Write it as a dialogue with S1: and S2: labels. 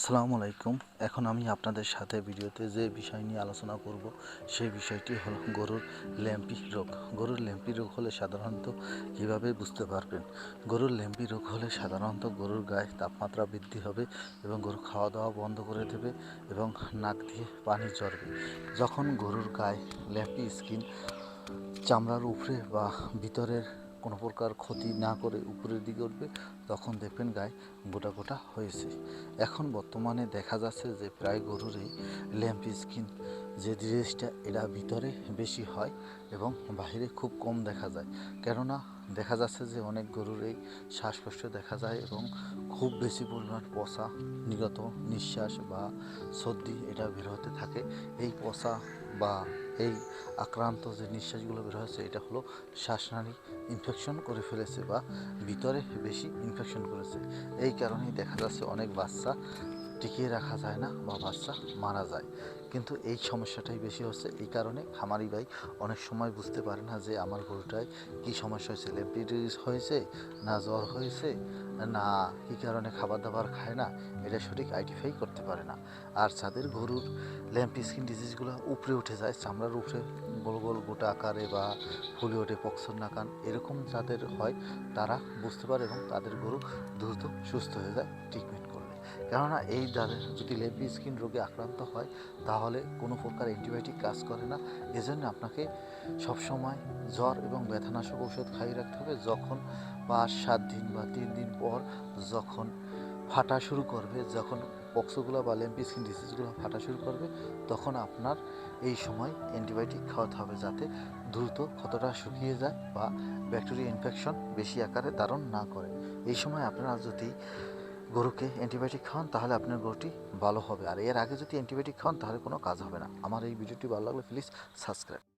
S1: আসসালামু আলাইকুম। এখন আমি আপনাদের সাথে ভিডিওতে যে বিষয় নিয়ে আলোচনা করব, সেই বিষয়টি হলো গরুর ল্যাম্পি রোগ। গরুর ল্যাম্পি রোগ হলে সাধারণত কীভাবে বুঝতে পারবেন? গরুর ল্যাম্পি রোগ হলে সাধারণত গরুর গায়ে তাপমাত্রা বৃদ্ধি হবে এবং গরু খাওয়া দাওয়া বন্ধ করে দেবে এবং নাক দিয়ে পানি ঝরবে। যখন গরুর গায়ে ল্যাম্পি স্কিন চামড়ার উপরে বা ভিতরের কোনো প্রকার ক্ষতি না করে উপরের দিকে উঠবে, তখন দেখবেন গায়ে গোটা গোটা হয়েছে। এখন বর্তমানে দেখা যাচ্ছে যে প্রায় গরুরই ল্যাম্প স্কিন, যে ড্রেসটা এরা ভিতরে বেশি হয় এবং বাইরে খুব কম দেখা যায়। কেননা দেখা যাচ্ছে যে অনেক গরুর এই শ্বাসকষ্ট দেখা যায় এবং খুব বেশি পরিমাণ পচা নিগত নিঃশ্বাস বা সর্দি এটা বের হতে থাকে। এই পচা বা এই আক্রান্ত যে নিঃশ্বাসগুলো বের হয়েছে, এটা হলো শ্বাসনালী ইনফেকশন করে ফেলেছে বা ভিতরে বেশি ইনফেকশন করেছে। এই কারণেই দেখা যাচ্ছে অনেক বাচ্চা টিকিয়ে রাখা যায় না বা বাচ্চা মারা যায়। কিন্তু এই সমস্যাটাই বেশি হচ্ছে। এই কারণে খামারি ভাই অনেক সময় বুঝতে পারে না যে আমার গরুটায় কী সমস্যা হয়েছে। লেপিটিস হয়েছে, না জ্বর হয়েছে, না কী কারণে খাবার দাবার খায় না, এটা সঠিক আইডেন্টিফাই করতে পারে না। আর যাদের গরুর ল্যাম্প স্কিন ডিজিজগুলো উপরে উঠে যায়, চামড়ার উপরে গোল গোল গোটা আকারে বা ফুলে ওঠে পক্সর নাকান এরকম যাদের হয়, তারা বুঝতে পারে এবং তাদের গরু দ্রুত সুস্থ হয়ে যায় করলে কেননা এই যাদের যদি লেপি স্কিন রোগে আক্রান্ত হয়, তাহলে কোনো প্রকার অ্যান্টিবায়োটিক কাজ করে না। এজন্য আপনাকে সবসময় জ্বর এবং ব্যথানাশক ওষুধ খাইয়ে রাখতে হবে। যখন পাঁচ, সাত দিন বা তিন দিন পর যখন ফাটা শুরু করবে, যখন পক্সোগুলো বা ল্যাম্পি স্কিন ডিসিজগুলো ফাটা শুরু করবে, তখন আপনার এই সময় অ্যান্টিবায়োটিক খাওয়াতে হবে যাতে দ্রুত ক্ষতটা শুকিয়ে যায় বা ব্যাকটেরিয়া ইনফেকশন বেশি আকারে ধারণ না করে। এই সময় আপনারা যদি গরুকে অ্যান্টিবায়োটিক খান তাহলে আপনার গরুটি ভালো হবে। আর এর আগে যদি অ্যান্টিবায়োটিক খান তাহলে কোনো কাজ হবে না। আমার এই ভিডিওটি ভালো লাগলে প্লিজ সাবস্ক্রাইব